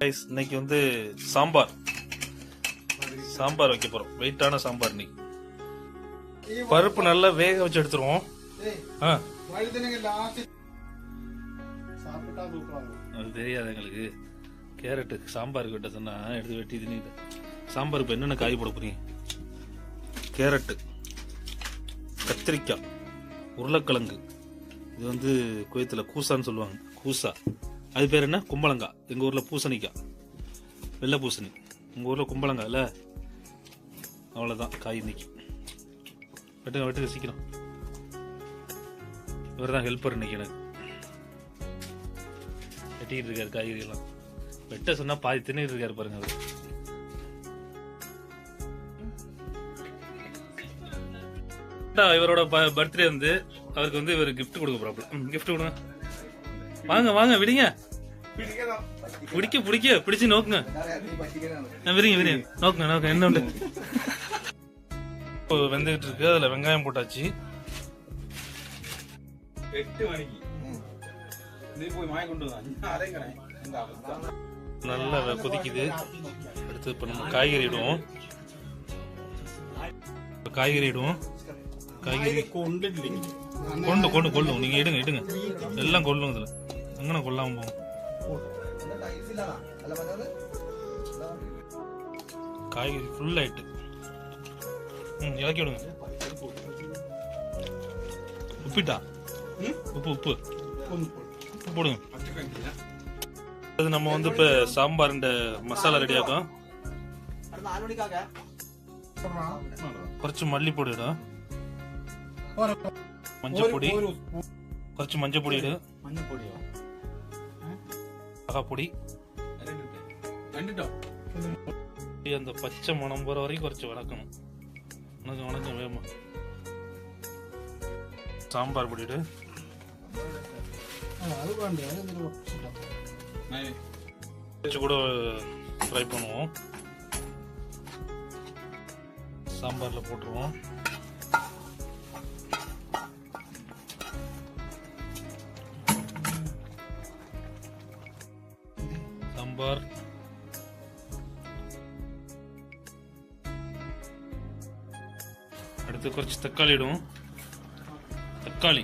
Guys இன்னைக்கு வந்து சாம்பார். சாம்பார் வைக்க போறோம். வெயிட்டான சாம்பார் இன்னைக்கு. பருப்பு நல்லா வேக வச்சு எடுத்துருவோம். ஆ. அது தெரியாது எங்களுக்கு. கேரட்டு சாம்பார் கிட்ட சொன்னா எடுத்து வெட்டி தின்னுட்டு இப்போ என்னென்ன காய் போட போறீங்க? கேரட்டு கத்திரிக்காய் உருளைக்கிழங்கு. இது வந்து குவைத்தில் கூசான்னு சொல்லுவாங்க. கூசா. அது பேர் என்ன? கும்பலங்காய் எங்கள் ஊரில் பூசணிக்காய் வெள்ளை பூசணி. உங்கள் ஊரில் கும்பலங்காய் இல்லை? அவ்வளோதான் காய் இன்னைக்கு. வெட்டுங்க வெட்டுங்க சீக்கிரம். இவர் தான் ஹெல்ப்பர் இன்னைக்கு எனக்கு. வெட்டிக்கிட்டு இருக்காரு காய்கறிகள்லாம் வெட்ட சொன்னால் பாதி தின்னுட்டு இருக்காரு பாருங்க அவர். இவரோட பர்த்டே வந்து அவருக்கு வந்து இவர் கிஃப்ட் கொடுக்க போறாப்ல கிஃப்ட் கொடுங்க. வாங்க வாங்க விடுங்க. பிடிக்க பிடிக்க பிடிச்சு நோக்குங்க விரிங்க விரிங்க நோக்குங்க நோக்குங்க என்ன உண்டு இப்போ வெந்துகிட்டு இருக்கு அதுல வெங்காயம் போட்டாச்சு எட்டு மணிக்கு. நல்லா கொதிக்குது அடுத்து இப்போ நம்ம காய்கறி இடுவோம் காய்கறி இடுவோம் காய்கறி. கொண்டு கொண்டு கொள்ளும் நீங்க எடுங்க எடுங்க எல்லாம் கொள்ளும் இதுல எங்கன கொள்ளாம போகும் காய்கறி ஃபுல் ஆயிட்டு. ம் இறக்கி விடுங்க. உப்பிட்டா? உப்பு உப்பு. உப்பு போடுங்க. அது நம்ம வந்து இப்போ சாம்பார் மசாலா ரெடி ஆகும் குறைச்சி மல்லி பொடிடா மஞ்சள் பொடி குறைச்சி மஞ்சள் பொடி மஞ்சள் பொடியா மிளகாப்பொடி. அந்த பச்சை மனம் போகிற வரைக்கும் குறைச்சி வளர்க்கணும். வணக்கம் வணக்கம் வேமா சாம்பார் பொடிடு கூட ட்ரை பண்ணுவோம். சாம்பாரில் போட்டுருவோம். சாம்பார் அடுத்து குறைச்சி தக்காளி இடும் தக்காளி.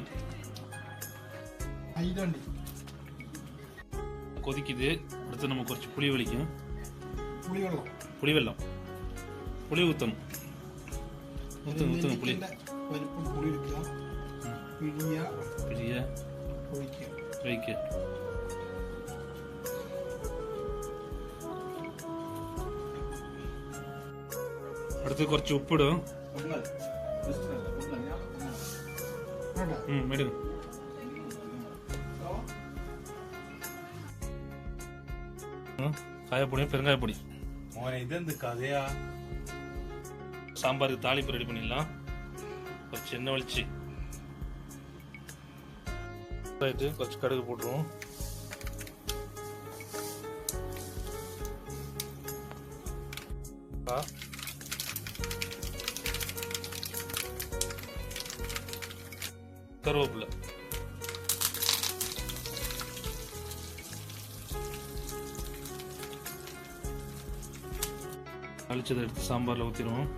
கொதிக்குது. அடுத்து நம்ம குறைச்சி புளி வலிக்கும். புளி வெள்ளம் புளி வெள்ளம் புளி ஊற்றணும் ஊற்றுங்க ஊற்றணும் புளி. புளி பிடியா பிடியா வைக்க അടുത്ത് കുറച്ച് ഉപ്പിടും பொங்கல். பொங்கல். பொங்கல். வேண்டாம் ഉം, ഇടും ഉം, காயப்பொடியும் பெருங்காயப்பொடி மோனே, இது இந்த கதையா சாம்பாருக்கு தாளிப்பு ரெடி பண்ணிடலாம் கொஞ்சம் எண்ணெய் வலிச்சு ரைட்டு கொஞ்சம் கடுகு போட்டுருவோம் ஆ. கருவேப்பிலை. அழிச்சதை எடுத்து சாம்பாரில் ஊற்றிடுவோம்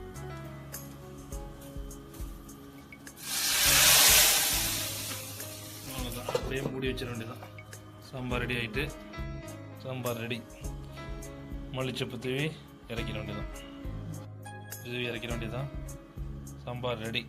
அவ்வளோதான் அப்படியே மூடி வச்சிட வேண்டியதான் சாம்பார் ரெடி ஆகிட்டு சாம்பார் ரெடி மல்லிச்சப்பு தூவி இறக்கிட வேண்டியதான் தூவி இறக்கிட வேண்டியதான் சாம்பார் ரெடி